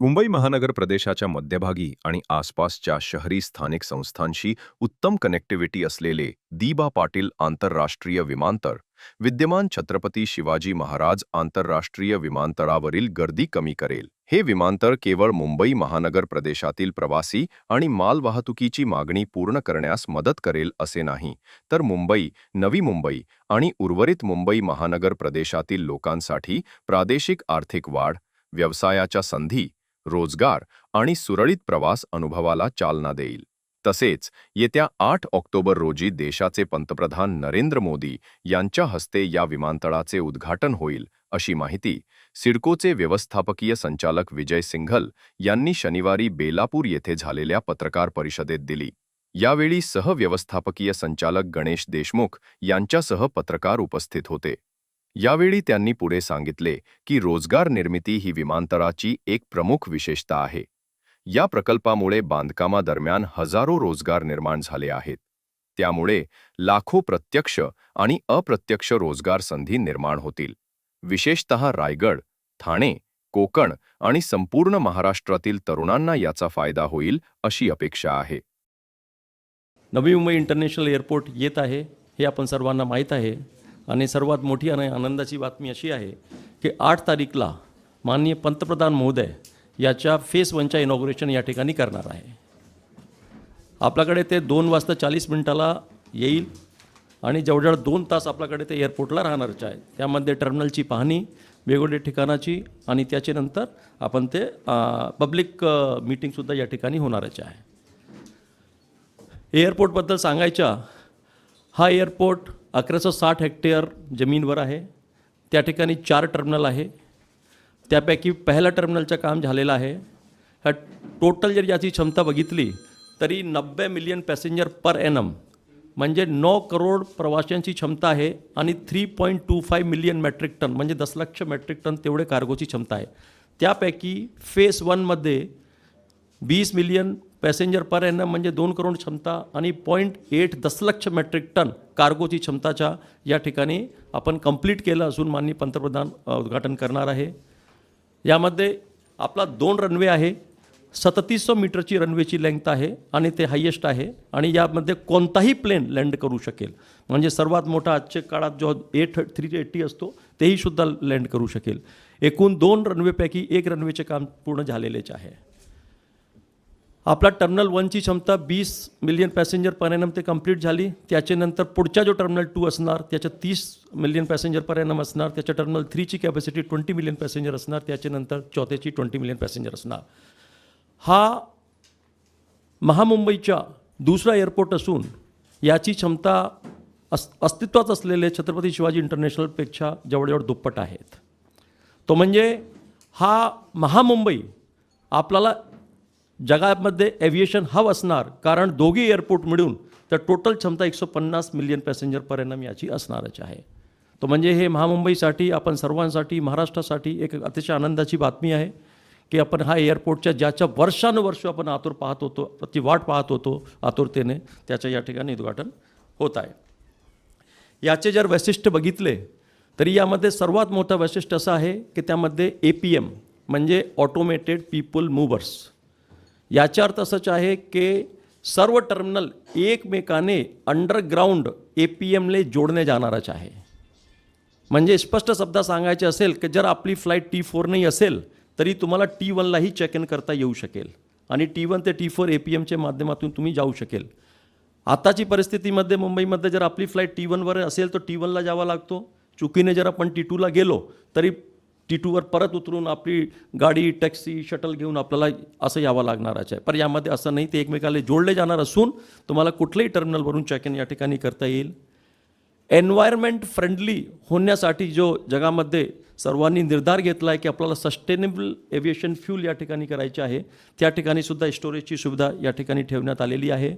मुंबई महानगर प्रदेशाच्या मध्यभागी आणि आसपासच्या शहरी स्थानिक संस्थांशी उत्तम कनेक्टिव्हिटी असलेले दिबा पाटील आंतरराष्ट्रीय विमानतळ विद्यमान छत्रपती शिवाजी महाराज आंतरराष्ट्रीय विमानतळावरील गर्दी कमी करेल. हे विमानतळ केवळ मुंबई महानगर प्रदेशातील प्रवासी आणि मालवाहतुकीची मागणी पूर्ण करण्यास मदत करेल असे नाही तर मुंबई नवी मुंबई आणि उर्वरित मुंबई महानगर प्रदेशातील लोकांसाठी प्रादेशिक आर्थिक वाढ व्यवसायाच्या संधी रोजगार आणि सुरळीत प्रवास अनुभवाला चालना देईल. तसेच येत्या आठ ऑक्टोबर रोजी देशाचे पंतप्रधान नरेंद्र मोदी यांच्या हस्ते या विमानतळाचे उद्घाटन होईल अशी माहिती सिडकोचे व्यवस्थापकीय संचालक विजय सिंघल यांनी शनिवारी बेलापूर येथे झालेल्या पत्रकार परिषदेत दिली. यावेळी सहव्यवस्थापकीय संचालक गणेश देशमुख यांच्यासह पत्रकार उपस्थित होते. यावेळी त्यांनी पुढे सांगितले की रोजगार निर्मिती ही विमानतळाची एक प्रमुख विशेषता आहे. या प्रकल्पामुळे बांधकामादरम्यान हजारो रोजगार निर्माण झाले आहेत. त्यामुळे लाखो प्रत्यक्ष आणि अप्रत्यक्ष रोजगार संधी निर्माण होतील. विशेषतः रायगड ठाणे कोकण आणि संपूर्ण महाराष्ट्रातील तरुणांना याचा फायदा होईल अशी अपेक्षा आहे. नवी मुंबई इंटरनॅशनल एअरपोर्ट येत आहे हे आपण सर्वांना माहीत आहे. आणि सर्वात मोठी आणि आनंदाची बातमी अशी आहे की आठ तारीखला माननीय पंतप्रधान महोदय याच्या फेस वनच्या इनॉग्रेशन या ठिकाणी करणार आहे. आपल्याकडे ते दोन वाजता चाळीस मिनिटाला येईल आणि जवळजवळ दोन तास आपल्याकडे ते एअरपोर्टला राहणारच आहे. त्यामध्ये टर्मिनलची पाहणी वेगवेगळ्या ठिकाणाची आणि त्याच्यानंतर आपण ते पब्लिक मीटिंगसुद्धा या ठिकाणी होणारच आहे. एअरपोर्टबद्दल सांगायच्या हा एअरपोर्ट अकराशे साठ हेक्टर जमीनवर आहे. त्या ठिकाणी चार टर्मिनल आहे. त्यापैकी पहिल्या टर्मिनलचं काम झालेलं आहे. ह्या टोटल जर याची क्षमता बघितली तरी नब्बे मिलियन पॅसेंजर पर एनम म्हणजे नऊ करोड प्रवाशांची क्षमता आहे आणि three point two five million metric ton म्हणजे दशलक्ष मेट्रिक टन तेवढे कार्गोची क्षमता आहे. त्यापैकी फेस वनमध्ये वीस मिलियन पॅसेंजर पर एन म्हणजे दोन करोड क्षमता आणि पॉईंट एट दशलक्ष मेट्रिक टन कार्गोची क्षमताच्या या ठिकाणी आपण कंप्लीट केलं असून माननीय पंतप्रधान उद्घाटन करणार आहे. यामध्ये आपला दोन रनवे आहे. सदतीसशे मीटरची रनवेची लेंथ आहे आणि ते हायेस्ट आहे आणि यामध्ये कोणताही प्लेन लँड करू शकेल. म्हणजे सर्वात मोठा आजच्या काळात जो एट थ्री एट्टी असतो तेही सुद्धा लँड करू शकेल. एकूण दोन रनवेपैकी एक रनवेचे काम पूर्ण झालेलेच आहे. आपला टर्मिनल वनची क्षमता वीस मिलियन पॅसेंजर पर एनम ते कंप्लीट झाली. त्याच्यानंतर पुढचा जो टर्मिनल टू असणार त्याच्या तीस मिलियन पॅसेंजर पर एनम असणार. त्याच्या टर्मिनल थ्रीची कॅपॅसिटी ट्वेंटी मिलियन पॅसेंजर असणार. त्याच्यानंतर चौथ्याची ट्वेंटी मिलियन पॅसेंजर असणार. हा महामुंबईच्या दुसरा एअरपोर्ट असून याची क्षमता अस अस्तित्वात असलेले छत्रपती शिवाजी इंटरनॅशनलपेक्षा जवळजवळ दुप्पट आहेत. तो म्हणजे हा महामुंबई आपल्याला जगामध्ये एव्हिएशन हब असणार कारण दोघी एअरपोर्ट मिळून तर टोटल क्षमता एकशे पन्नास मिलियन पॅसेंजर परिणाम याची असणारच आहे. तो म्हणजे हे महामुंबईसाठी आपण सर्वांसाठी महाराष्ट्रासाठी एक अतिशय आनंदाची बातमी आहे की आपण हा एअरपोर्टच्या ज्याच्या वर्षानुवर्ष आपण आतुर पाहत होतो प्रति वाट पाहत होतो आतुरतेने त्याच्या या ठिकाणी उद्घाटन होत आहे. याचे जर वैशिष्ट्य बघितले तरी यामध्ये सर्वात मोठं वैशिष्ट्य असं आहे की त्यामध्ये ए पी एम म्हणजे ऑटोमेटेड पीपल मूव्हर्स याचा अर्थ असंच आहे की सर्व टर्मिनल एकमेकाने अंडरग्राऊंड ए पी एमले जोडणे जाणारच आहे. म्हणजे स्पष्ट शब्दात सांगायचे असेल की जर आपली फ्लाईट टी फोर नाही असेल तरी तुम्हाला टी वनलाही चेक इन करता येऊ शकेल. आणि टी वन ते टी फोर ए पी एमच्या माध्यमातून तुम्ही जाऊ शकेल. आताची परिस्थितीमध्ये मुंबईमध्ये जर आपली फ्लाईट टी वनवर असेल तर टी वनला जावा लागतो. चुकीने जर आपण टी टूला गेलो तरी टी टूवर परत उतरून आपली गाडी टॅक्सी शटल घेऊन आपल्याला असं यावं लागणारच आहे. पर यामध्ये असं नाही ते एकमेकाला जोडले जाणार असून तुम्हाला कुठल्याही टर्मिनलवरून चेक इन या ठिकाणी करता येईल. एन्व्हायरमेंट फ्रेंडली होण्यासाठी जो जगामध्ये सर्वांनी निर्धार घेतला आहे की आपल्याला सस्टेनेबल एव्हिएशन फ्यूल या ठिकाणी करायचे आहे त्या ठिकाणी सुद्धा स्टोरेजची सुविधा या ठिकाणी ठेवण्यात आलेली आहे.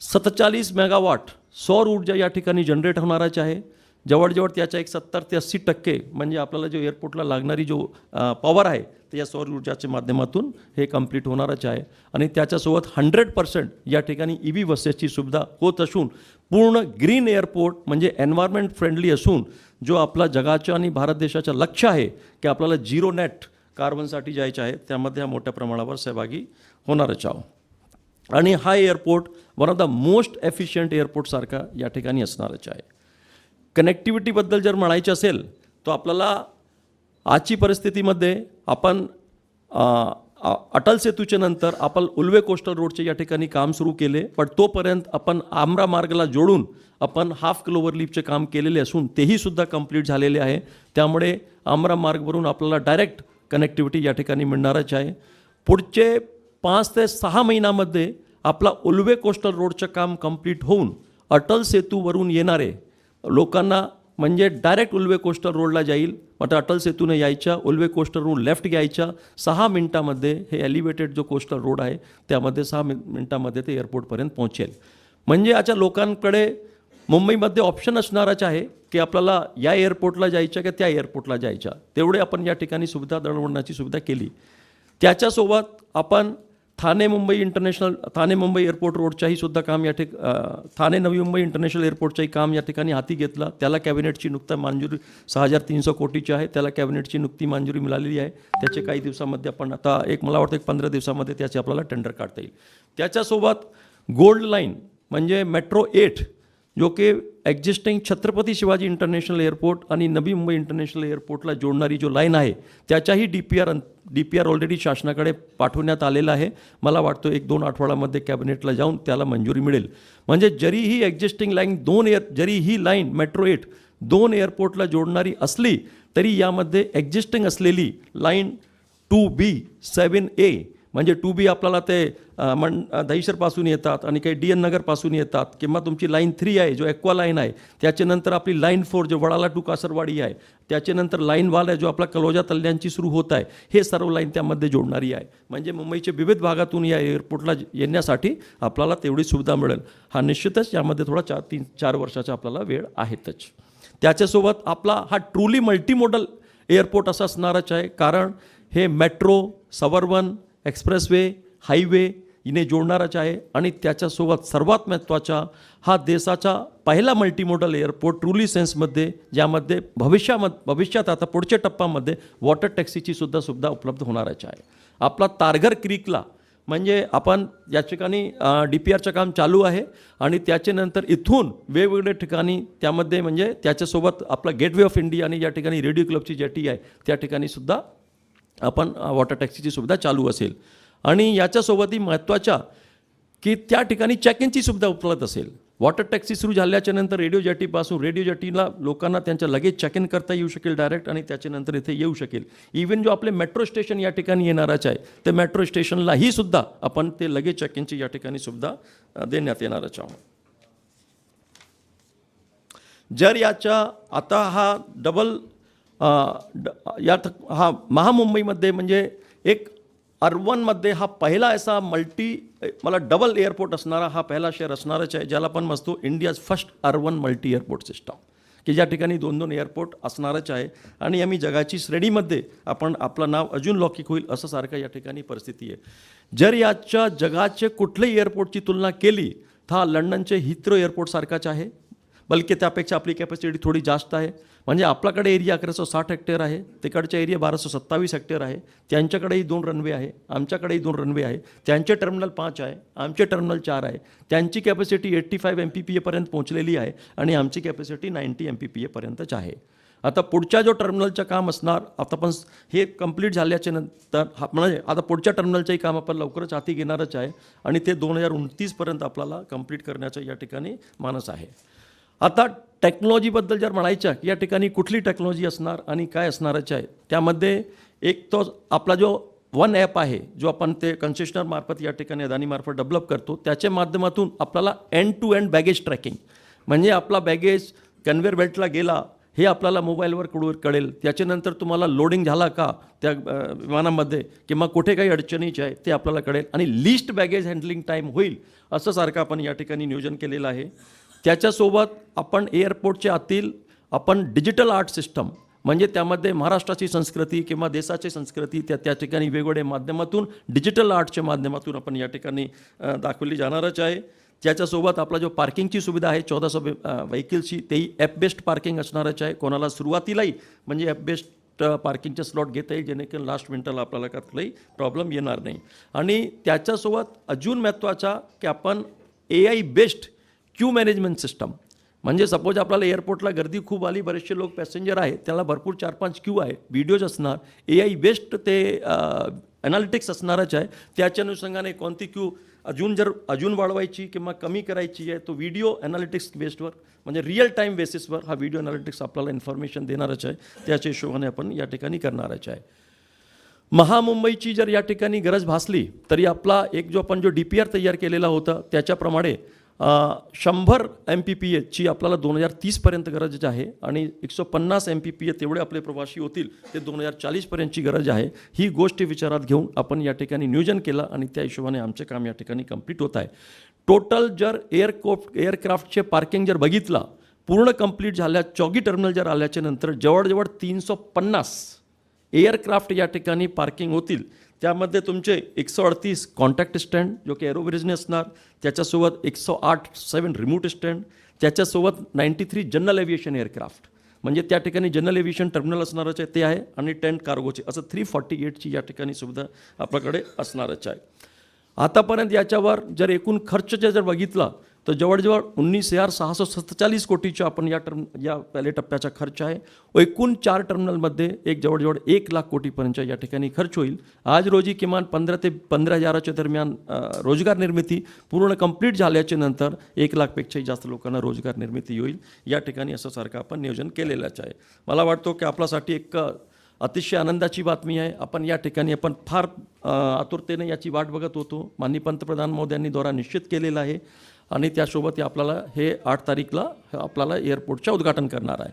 सत्तेचाळीस मेगावॉट सौर ऊर्जा या ठिकाणी जनरेट होणाराच आहे. जवळजवळ त्याच्या एक सत्तर ते अस्सी टक्के म्हणजे आपल्याला जो एअरपोर्टला लागणारी जो पॉवर आहे ते या सौर ऊर्जाच्या माध्यमातून हे कंप्लीट होणारच आहे. आणि त्याच्यासोबत हंड्रेड पर्सेंट या ठिकाणी ई व्ही बसेसची सुविधा होत असून पूर्ण ग्रीन एअरपोर्ट म्हणजे एन्व्हायरमेंट फ्रेंडली असून जो आपला जगाच्या आणि भारत देशाचं लक्ष आहे की आपल्याला झिरो नेट कार्बनसाठी जायचं आहे त्यामध्ये हा मोठ्या प्रमाणावर सहभागी होणारच आहोत. आणि हा airport one of the most efficient एअरपोर्टसारखा या ठिकाणी असणारच आहे. कनेक्टिव्हिटीबद्दल जर म्हणायची असेल तर आपल्याला आजची परिस्थितीमध्ये आपण अटल सेतूच्या नंतर आपण उल्वे कोस्टल रोडचे या ठिकाणी काम सुरू केले पण तोपर्यंत आपण आमरा मार्गला जोडून आपण हाफ क्लोवर लिपचे काम केलेले असून तेही सुद्धा कंप्लीट झालेले आहे. त्यामुळे आमरा मार्गवरून आपल्याला डायरेक्ट कनेक्टिव्हिटी या ठिकाणी मिळणारच आहे. पुढचे पाच ते सहा महिन्यामध्ये आपला उल्वे कोस्टल रोडचं काम कंप्लीट होऊन अटल सेतूवरून येणारे लोकांना म्हणजे डायरेक्ट उल्वे कोस्टर रोडला जाईल. मग अटल सेतूने यायच्या उल्वे कोस्टर रोड लेफ्ट घ्यायच्या. सहा मिनटामध्ये हे एलिव्हेटेड जो कोस्टर रोड आहे त्यामध्ये सहा मिन मिनटामध्ये ते एअरपोर्टपर्यंत पोहोचेल. म्हणजे याच्या लोकांकडे मुंबईमध्ये ऑप्शन असणारच आहे की आपल्याला या एअरपोर्टला जायच्या का त्या एअरपोर्टला जायच्या. तेवढे आपण या ठिकाणी सुविधा दळवण्याची सुविधा केली. त्याच्यासोबत आपण ठाणे मुंबई इंटरनॅशनल ठाणे मुंबई एअरपोर्ट रोडच्याही सुद्धा काम या ठिक ठाणे नवी मुंबई इंटरनॅशनल एअरपोर्टचंही काम या ठिकाणी हाती घेतलं. त्याला कॅबिनेटची नुकता मंजुरी सहा हजार तीनशे कोटीची आहे. त्याला कॅबिनेटची नुकती मंजुरी मिळालेली आहे. त्याचे काही दिवसामध्ये आपण आता एक मला वाटतं एक पंधरा दिवसामध्ये त्याचे आपल्याला टेंडर काढता येईल. त्याच्यासोबत गोल्ड लाईन म्हणजे मेट्रो एट जो की existing Chhatrapati Shivaji international airport आणि नवी मुंबई इंटरनॅशनल एअरपोर्टला जोडणारी जो लाईन आहे त्याच्याही D P R D P R already शासनाकडे पाठवण्यात आलेला आहे. मला वाटतं एक दोन आठवड्यामध्ये कॅबिनेटला जाऊन त्याला मंजुरी मिळेल. म्हणजे जरी ही एक्झिस्टिंग लाईन दोन एअर जरी ही लाईन मेट्रो एट दोन एअरपोर्टला जोडणारी असली तरी यामध्ये एक्झिस्टिंग असलेली लाईन टू बी सेवन ए म्हणजे टू बी आपल्याला ते मण दहीशरपासून येतात आणि काही डी एन नगरपासून येतात. किंवा तुमची लाईन थ्री आहे जो एक्वा लाईन आहे त्याच्यानंतर आपली लाईन फोर जो वडाला टू कासरवाडी आहे त्याच्यानंतर लाईन वाल आहे जो आपला कलोजा तल्ल्यांची सुरू होत आहे हे सर्व लाईन त्यामध्ये जोडणारी आहे. म्हणजे मुंबईच्या विविध भागातून या एअरपोर्टला येण्यासाठी आपल्याला तेवढी सुविधा मिळेल. हा निश्चितच यामध्ये थोडा चार तीन चार वर्षाचा आपल्याला वेळ आहेतच. त्याच्यासोबत आपला हा ट्रूली मल्टीमोडल एअरपोर्ट असा असणारच आहे. कारण हे मेट्रो सवरवन एक्सप्रेसवे हायवे इने जोडणाराच आहे आणि त्याच्यासोबत सर्वात महत्त्वाचा हा देशाचा पहिला मल्टीमोडल एअरपोर्ट ट्रुली सेन्समध्ये ज्यामध्ये भविष्यामध्ये भविष्यात आता पुढच्या टप्प्यामध्ये वॉटर टॅक्सीची सुद्धा सुविधा उपलब्ध होणाराच आहे. आपला तारघर क्रिकला म्हणजे आपण या ठिकाणी डी पी आरचं काम चालू आहे आणि त्याच्यानंतर इथून वेगवेगळ्या ठिकाणी त्यामध्ये म्हणजे त्याच्यासोबत आपला गेटवे ऑफ इंडिया आणि या ठिकाणी रेडिओ क्लबची जेटी आहे त्या ठिकाणी सुद्धा आपण वॉटर टॅक्सीची सुविधा चालू असेल. आणि याच्यासोबतही महत्त्वाच्या की त्या ठिकाणी चेक इनची सुविधा उपलब्ध असेल. वॉटर टॅक्सी सुरू झाल्याच्यानंतर रेडिओ जॅटीपासून रेडिओ जटीला लोकांना त्यांच्या लगेच चेक इन करता येऊ शकेल डायरेक्ट आणि त्याच्यानंतर इथे येऊ शकेल. इवन जो आपले मेट्रो स्टेशन या ठिकाणी येणारच आहे ते मेट्रो स्टेशनलाही सुद्धा आपण ते लगेच चेक इनची या ठिकाणी सुविधा देण्यात येणारच आहोत. जर याच्या आता हा डबल अ, यात हा महामुंबईमध्ये म्हणजे एक अर्बनमध्ये हा पहिला असा मल्टी मला डबल एअरपोर्ट असणारा हा पहिला शहर असणारच आहे ज्याला पण मस्तो India's first urban multi airport system की ज्या ठिकाणी दोन दोन एअरपोर्ट असणारच आहे. आणि आम्ही जगाची श्रेणीमध्ये आपण आपलं नाव अजून लौकिक होईल असं सारखं या ठिकाणी परिस्थिती आहे. जर याच्या जगाचे कुठल्याही एअरपोर्टची तुलना केली तर हा लंडनचे हित्रो एअरपोर्टसारखाच आहे. बल्कि त्यापेक्षा आपली कॅपॅसिटी थोडी जास्त आहे. म्हणजे आपल्याकडे एरिया अकराशे साठ हेक्टर आहे तिकडचा एरिया बाराशे सत्तावीस हेक्टर आहे. त्यांच्याकडेही दोन रनवे आहे आमच्याकडेही दोन रनवे आहे. त्यांचे टर्मिनल पाच आहे आमचे टर्मिनल चार आहे. त्यांची capacity eighty five M P P एपर्यंत पोहोचलेली आहे आणि आमची capacity ninety M P P एपर्यंतच आहे. आता पुढच्या जो टर्मिनलचं काम असणार आता पण हे कंप्लीट झाल्याच्यानंतर हा म्हणजे आता पुढच्या टर्मिनलचंही काम आपण लवकरच हाती घेणारच आहे आणि ते दोन हजार उनतीसपर्यंत आपल्याला कंप्लीट करण्याचं या ठिकाणी मानस आहे. आता टेक्नॉलॉजीबद्दल जर म्हणायच्या की या ठिकाणी कुठली टेक्नॉलॉजी असणार आणि काय असणारच आहे त्यामध्ये एक तो आपला जो वन ॲप आहे जो आपण ते कन्सेशनरमार्फत या ठिकाणी अदानीमार्फत डेव्हलप करतो त्याच्या माध्यमातून आपल्याला end to end baggage tracking म्हणजे आपला बॅगेज कन्व्हेअर बेल्टला गेला हे आपल्याला मोबाईलवर कळू कळेल त्याच्यानंतर तुम्हाला लोडिंग झाला का त्या विमानामध्ये किंवा कुठे काही अडचणीचे आहे ते आपल्याला कळेल आणि लिस्ट बॅगेज हँडलिंग टाईम होईल असं सारखं आपण या ठिकाणी नियोजन केलेलं आहे. त्याच्यासोबत आपण एअरपोर्टच्या आतील आपण डिजिटल आर्ट सिस्टम म्हणजे त्यामध्ये महाराष्ट्राची संस्कृती किंवा देशाची संस्कृती त्या त्या ठिकाणी वेगवेगळ्या माध्यमातून डिजिटल आर्टच्या माध्यमातून आपण या ठिकाणी दाखवली जाणारच आहे. त्याच्यासोबत आपला जो पार्किंगची सुविधा आहे चौदाशे व्हेकल्सची तेही ॲप बेस्ड पार्किंग असणारच आहे. कोणाला सुरुवातीलाही म्हणजे ॲप बेस्ड पार्किंगचे स्लॉट घेता येईल जेणेकरून लास्ट मिनिटाला आपल्याला कुठलाही प्रॉब्लेम येणार नाही. आणि त्याच्यासोबत अजून महत्त्वाचा की आपण A I based queue management system म्हणजे सपोज आपल्याला एअरपोर्टला गर्दी खूप आली बरेचसे लोक पॅसेंजर आहेत त्याला भरपूर चार पाच क्यू आहे व्हिडिओज असणार ए आय बेस्ट ते ॲनालिटिक्स असणारच आहे. त्याच्या अनुषंगाने कोणती क्यू अजून जर अजून वाढवायची किंवा कमी करायची आहे तो व्हिडिओ ॲनालिटिक्स बेस्डवर म्हणजे रिअल टाईम बेसिसवर हा व्हिडिओ ॲनालिटिक्स आपल्याला इन्फॉर्मेशन देणारच आहे. त्याच्या हिशोबाने आपण या ठिकाणी करणारच आहे. महामुंबईची जर या ठिकाणी गरज भासली तरी आपला एक जो आपण जो डी पी आर तयार केलेला होता त्याच्याप्रमाणे शंभर एम पी पी एची आपल्याला दोन हजार तीसपर्यंत गरज आहे आणि एकशे पन्नास एम पी पी ए तेवढे आपले प्रवासी होतील ते दोन हजार चाळीसपर्यंतची गरज आहे. ही गोष्ट विचारात घेऊन आपण या ठिकाणी नियोजन केलं आणि त्या हिशोबाने आमचे काम या ठिकाणी कंप्लीट होत आहे. टोटल जर एअरकोप एअरक्राफ्टचे पार्किंग जर बघितलं पूर्ण कंप्लीट झाल्या चौगी टर्मिनल जर आल्याच्यानंतर जवळजवळ तीनशे पन्नास एअरक्राफ्ट या ठिकाणी पार्किंग होतील. त्यामध्ये तुमचे एकशे अडतीस कॉन्टॅक्ट स्टँड जो की एरोब्रिजने असणार त्याच्यासोबत एकशे आठ सेवन रिमोट स्टँड त्याच्यासोबत ninety three general aviation aircraft म्हणजे त्या ठिकाणी जनरल एव्हिएशन टर्मिनल असणारच आहे ते आहे आणि टेंट कार्गोचे असं थ्री फॉर्टी एटची या ठिकाणी सुविधा आपल्याकडे असणारच आहे. आतापर्यंत याच्यावर जर एकूण खर्च जर बघितला तर जवळजवळ उन्नीस हजार सहाशे सत्तेचाळीस कोटीचा आपण या टर्म या पहिले टप्प्याचा खर्च आहे. व एकूण चार टर्मिनलमध्ये एक जवळजवळ एक लाख कोटीपर्यंत या ठिकाणी खर्च होईल. आज रोजी किमान पंधरा ते पंधरा हजाराच्या दरम्यान रोजगार निर्मिती पूर्ण कंप्लीट झाल्याच्यानंतर एक लाखपेक्षाही जास्त लोकांना रोजगार निर्मिती होईल. या ठिकाणी असं सारखं आपण नियोजन केलेलंच आहे. मला वाटतो की आपल्यासाठी एक अतिशय आनंदाची बातमी आहे. आपण या ठिकाणी आपण फार आतुरतेने याची वाट बघत होतो. माननीय पंतप्रधान मोद्यांनी दौरा निश्चित केलेला आहे. आणि त्यासोबत आपल्याला हे आठ तारीखला आपल्याला एअरपोर्टच्या उद्घाटन करणार आहे.